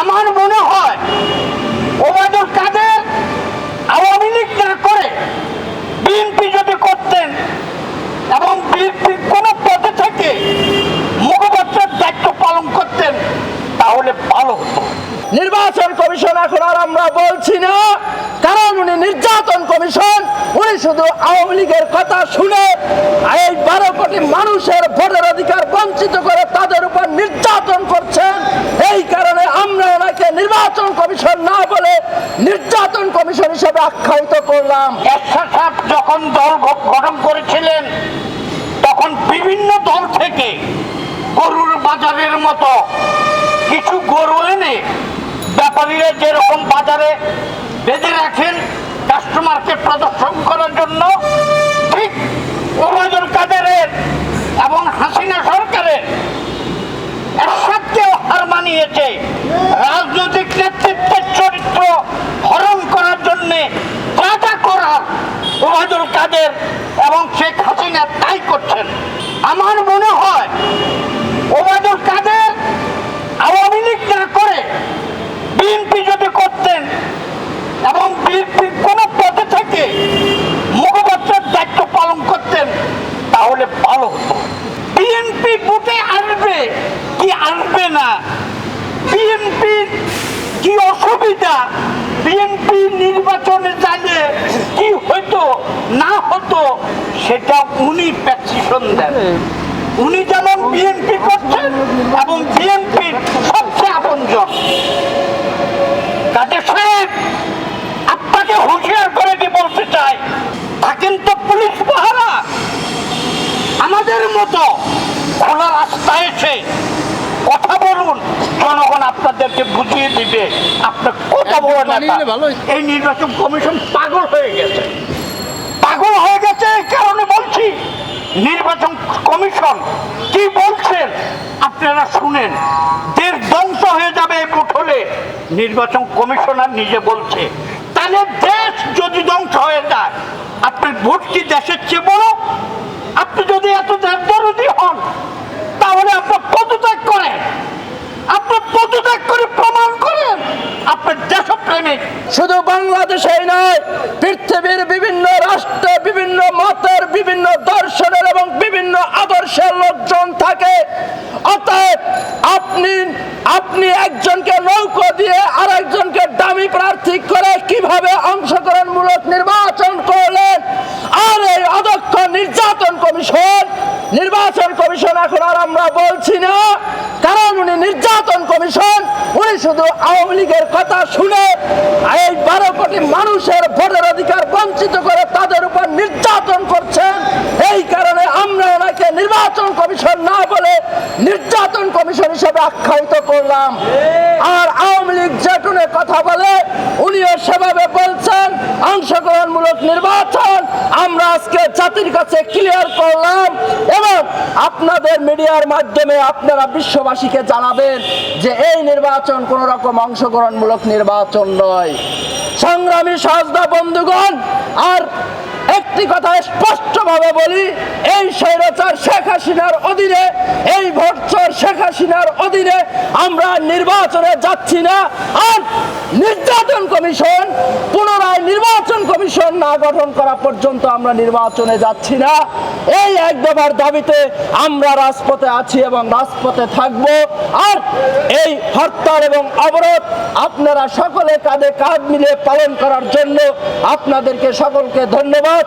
আমার মনে হয় ওবায়দুল কাদের আওয়ামী লীগ না করে বিএনপি যদি করতেন এবং বিএনপি কোন পদে থেকে মুখপাত্রের দায়িত্ব পালন করতেন, তাহলে ভালো হতো। নির্বাচন কমিশন এখন আর আমরা বলছি না, কারণ উনি নির্যাতন কমিশন, উনি শুধু আওয়ামী লীগের কথা শুনে এই বারো কোটি মানুষের ভোটের অধিকার বঞ্চিত করে তাদের উপর নির্যাতন করছেন এই কারণে আমরা ওনাকে নির্বাচন কমিশন না বলে নির্যাতন কমিশন হিসেবে আখ্যায়িত করলাম। যখন দল গঠন করেছিলেন, তখন বিভিন্ন দল থেকে গরুর বাজারের মতো কিছু গরু এনে ব্যাপারীরা যেরকম বাজারে বেঁধে রাখেন কাস্টমারকে প্রদর্শন করার জন্য ঠিক ওবায়দুল কাদেরের এবং হাসিনা সরকারের এরশাদকেও হার মানিয়েছে। রাজনৈতিক নেতৃত্বের চরিত্র হরণ করার জন্য যা যা করার ওবায়দুল কাদের এবং শেখ হাসিনা তাই করছেন। আমার মনে হয় ওবায়দুল কাদের আওয়ামী লীগ না করে বিএনপি যদি করতেন এবং বিএনপি কোন পদে থেকে মুখপাত্রের দায়িত্ব পালন করতেন তাহলে ভালো হতো বিএনপি বুটে আসবে কি আসবে না। বিএনপির কি অসুবিধা? বিএনপি নির্বাচনে জানে কি হতো না হতো, সেটা উনি প্রেসক্রিপশন দেন। উনি যেমন বিএনপি করছেন এবং বিএনপির সবচেয়ে আপনজন। কাজে সাহেব, আপনাকে হুঁশিয়ার করে দিয়ে বলতে চাই, থাকেন তো পুলিশ পাহারা। আমাদের মতো খোলা রাস্তায় এসে কথা বলুন। জনগণ আপনাদেরকে বুঝিয়ে দিবে। আপনার কথা বড় নেতা এই নির্বাচন কমিশন পাগল হয়ে গেছে। পাগল হয়ে গেছে এই কারণে বলছি নির্বাচন কমিশন কি বলছেন আপনারা শুনেন। দেশ ধ্বংস হয়ে যাবে এই ভোট হলে নির্বাচন কমিশনার নিজে বলছে। তাহলে দেশ যদি ধ্বংস হয়ে যায় আপনার ভোট কি দেশের চেয়ে বড়? আপনি যদি এত দেশ হন তাহলে আপনার পদত্যাগ করেন আপনার পদত্যাগ করে প্রমাণ করেন। আপনার দেশপ্রেমিক শুধু বাংলাদেশেই নয়, পৃথিবীর বিভিন্ন রাষ্ট্রে বিভিন্ন মতের বিভিন্ন দর্শনের এবং বিভিন্ন আদর্শের লোকজন থাকে। অতএব আপনি আপনি একজনকে নৌকো দিয়ে আরেকজনকে দামি প্রার্থী করে কীভাবে অংশগ্রহণমূলক নির্বাচন করলেন? আর এই অদক্ষ নির্যাতন কমিশন, নির্বাচন কমিশন এখন আর আমরা বলছি না কমিশন, উনি শুধু আওয়ামী লীগের কথা শুনে এই বারো কোটি মানুষের ভোটের অধিকার বঞ্চিত করে তাদের উপর নির্যাতন করছেন। এই কারণে আমরা ওনাকে নির্বাচন কমিশন না বলে নির্যাতন কমিশন হিসেবে আখ্যায়িত করলাম। আর যেটুনে কথা বলে উনিও সেভাবে বলছেন, অংশগ্রহণমূলক নির্বাচন আমরা আজকে জাতির কাছে ক্লিয়ার করলাম এবং আপনাদের মিডিয়ার মাধ্যমে আপনারা বিশ্ববাসীকে জানাবেন যে এই নির্বাচন কোন রকম অংশগ্রহণমূলক নির্বাচন নয়। সংগ্রামী সহজদা বন্ধুগণ, আর একটি কথা স্পষ্টভাবে বলি, এই স্বৈরাচার শেখ হাসিনার অধীনে, এই ভোটচর শেখ হাসিনার অধীনে আমরা নির্বাচনে যাচ্ছি না। আর নির্যাতন কমিশন, পুনরায় নির্বাচন কমিশন না গঠন করা পর্যন্ত আমরা নির্বাচনে যাচ্ছি না। এই এক দফার দাবিতে আমরা রাজপথে আছি এবং রাজপথে থাকব। আর এই হরতাল এবং অবরোধ আপনারা সকলে কাঁধে কাঁধ মিলে পালন করার জন্য আপনাদেরকে সকলকে ধন্যবাদ।